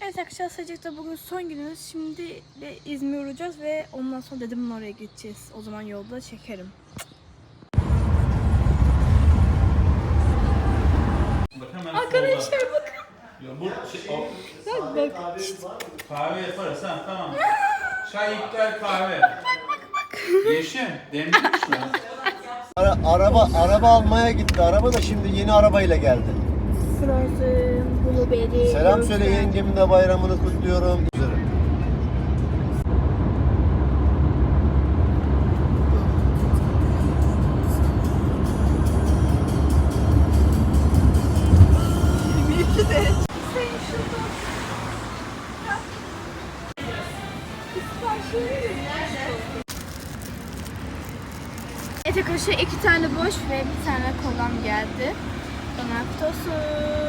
Evet arkadaşlar Sıcak'ta bugün son günümüz. Şimdi de İzmir olacağız ve ondan sonra dedemin oraya gideceğiz. O zaman yolda çekerim. Bak Arkadaşlar bakın. Ya bu şey, o, Bak bak. kahve yaparız ha tamam. Çay iptal kahve. Yeşim demlemiş mi? Ara- araba araba almaya gitti. Araba da şimdi yeni arabayla geldi. Frozen, blueberry. Selam söyle yengemin de bayramını kutluyorum. Evet arkadaşlar iki tane boş ve bir tane kolam geldi. Olsun.